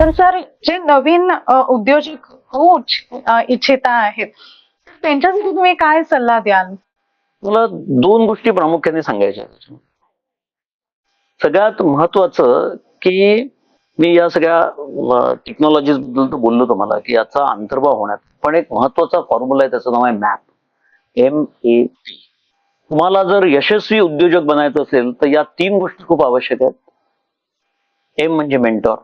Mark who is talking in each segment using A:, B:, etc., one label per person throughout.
A: तर सर जे नवीन उद्योजक होऊ इच्छिता आहेत त्यांच्यासाठी तुम्ही काय सल्ला द्याल?
B: मला दोन गोष्टी प्रामुख्याने सांगायच्या सगळ्यात महत्वाचं की मी या सगळ्या टेक्नॉलॉजीजबद्दल तर बोललो तुम्हाला की याचा अंतर्भाव होण्यात. पण एक महत्त्वाचा फॉर्म्युला आहे त्याचं नाव आहे मॅप एम ए पी तुम्हाला जर यशस्वी उद्योजक बनायचं असेल तर या तीन गोष्टी खूप आवश्यक आहेत. एम म्हणजे मेंटॉर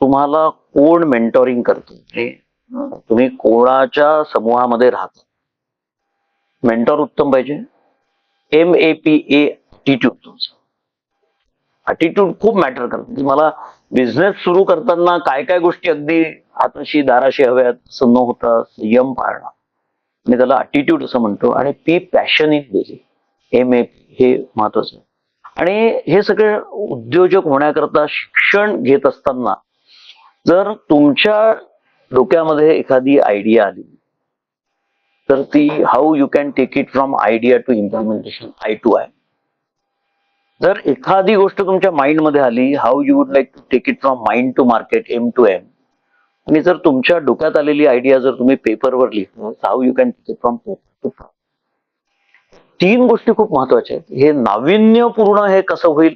B: तुम्हाला कोण मेंटॉरिंग करतो? म्हणजे तुम्ही कोणाच्या समूहामध्ये राहता? मेंटॉर उत्तम पाहिजे. M A P A attitude तुमचं. ॲटिट्यूड खूप मॅटर करते. की मला बिझनेस सुरू करताना काय काय गोष्टी अगदी हाताशी दाराशी हव्यात असं न होता संयम पाळणं. आणि त्याला ॲटिट्यूड असं म्हणतो आणि P passion in basic M A हे महत्वाचं आणि हे सगळे उद्योजक होण्याकरता शिक्षण घेत असताना जर तुमच्या डोक्यामध्ये एखादी आयडिया आली तर ती how you can take it from idea to implementation I to I जर एखादी गोष्ट तुमच्या माइंडमध्ये आली how you would like to take it from mind to market M to M आणि जर तुमच्या डोक्यात आलेली आयडिया जर तुम्ही पेपरवर लिहिली how you can take it from paper to तीन गोष्टी खूप महत्त्वाच्या आहेत. हे नाविन्यपूर्ण हे कसं होईल?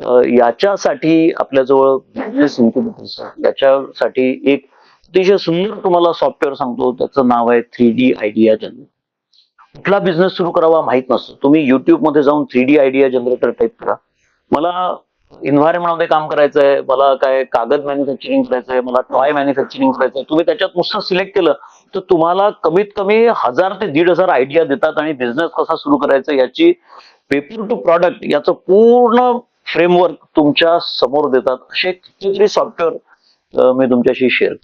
B: याच्यासाठी आपल्याजवळ याच्यासाठी एक अतिशय सुंदर तुम्हाला सॉफ्टवेअर सांगतो. त्याचं नाव आहे थ्री डी आयडिया जनरेटर कुठला बिझनेस सुरू करावा माहीत नसतो. तुम्ही युट्यूबमध्ये जाऊन three D idea generator type करा. मला इन्व्हायरमेंटमध्ये काम करायचं आहे मला काय कागद मॅन्युफॅक्चरिंग करायचं आहे मला टॉय मॅन्युफॅक्चरिंग करायचं आहे तुम्ही त्याच्यात नुसतं सिलेक्ट केलं तर तुम्हाला कमीत कमी हजार ते दीड हजार आयडिया देतात आणि बिझनेस कसा सुरू करायचा याची पेपर टू प्रॉडक्ट याचं पूर्ण फ्रेमवर्क तुमच्यासमोर देतात असे कितीतरी सॉफ्टवेअर मी तुमच्याशी शेअर